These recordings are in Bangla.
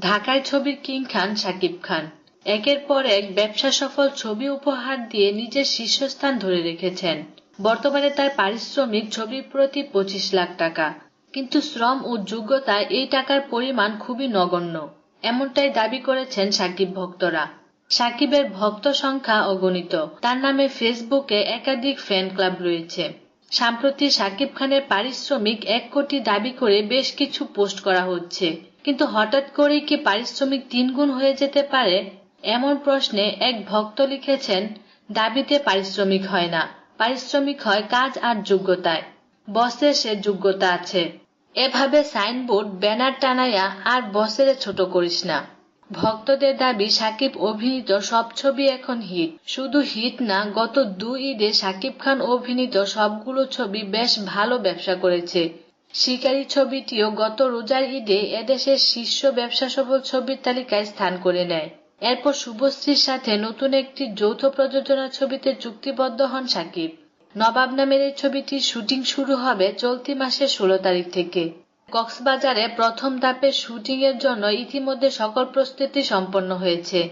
ঢাকায় ছবির কিং খান শাকিব খান। একের পর এক ব্যবসা সফল ছবি উপহার দিয়ে নিজের শীর্ষস্থান ধরে রেখেছেন। বর্তমানে তার পারিশ্রমিক ছবির প্রতি পঁচিশ লাখ টাকা। কিন্তু শ্রম ও যোগ্যতায় এই টাকার পরিমাণ খুবই নগণ্য। এমনটাই দাবি করেছেন সাকিব ভক্তরা। সাকিবের ভক্ত সংখ্যা অগণিত। তার নামে ফেসবুকে একাধিক ফ্যান ক্লাব রয়েছে। সাম্প্রতি সাকিব খানের পারিশ্রমিক এক কোটি দাবি করে বেশ কিছু পোস্ট করা হচ্ছে। কিন্তু হঠাৎ করেই কি পারিশ্রমিক তিন গুণ হয়ে যেতে পারে? এমন প্রশ্নে এক ভক্ত লিখেছেন, দাবিতে পারিশ্রমিক হয় না। পারিশ্রমিক হয় কাজ আর যোগ্যতায়। বসের সে যোগ্যতা আছে। এভাবে সাইনবোর্ড, ব্যানার টানাইয়া আর বসের ছোট করিস না। ভক্তদের দাবি, সাকিব অভিনীত সব ছবি এখন হিট। শুধু হিট না, গত দুই ঈদে সাকিব খান অভিনীত সবগুলো ছবি বেশ ভালো ব্যবসা করেছে। শিকারী ছবিটিও গত রোজার ঈদে এদেশের শীর্ষ ব্যবসা সফল ছবির তালিকায় স্থান করে নেয়। এরপর শুভশ্রীর সাথে নতুন একটি যৌথ প্রযোজনা ছবিতে চুক্তিবদ্ধ হন সাকিব। নবাব নামের এই ছবিটির শুটিং শুরু হবে চলতি মাসের ষোলো তারিখ থেকে। কক্সবাজারে প্রথম ধাপের শুটিং এর জন্য ইতিমধ্যে সকল প্রস্তুতি সম্পন্ন হয়েছে।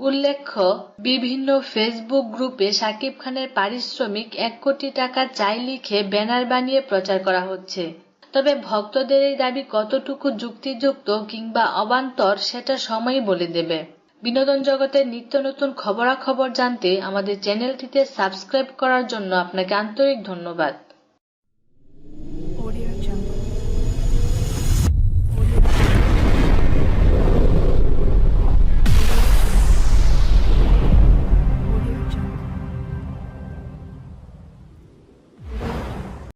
উল্লেখ্য, বিভিন্ন ফেসবুক গ্রুপে সাকিব খানের পারিশ্রমিক এক কোটি টাকা চাই লিখে ব্যানার বানিয়ে প্রচার করা হচ্ছে। তবে ভক্তদের এই দাবি কতটুকু যুক্তিযুক্ত কিংবা অবান্তর সেটা সময়ই বলে দেবে। বিনোদন জগতের নিত্য নতুন খবরাখবর জানতে আমাদের চ্যানেলটিতে সাবস্ক্রাইব করার জন্য আপনাকে আন্তরিক ধন্যবাদ।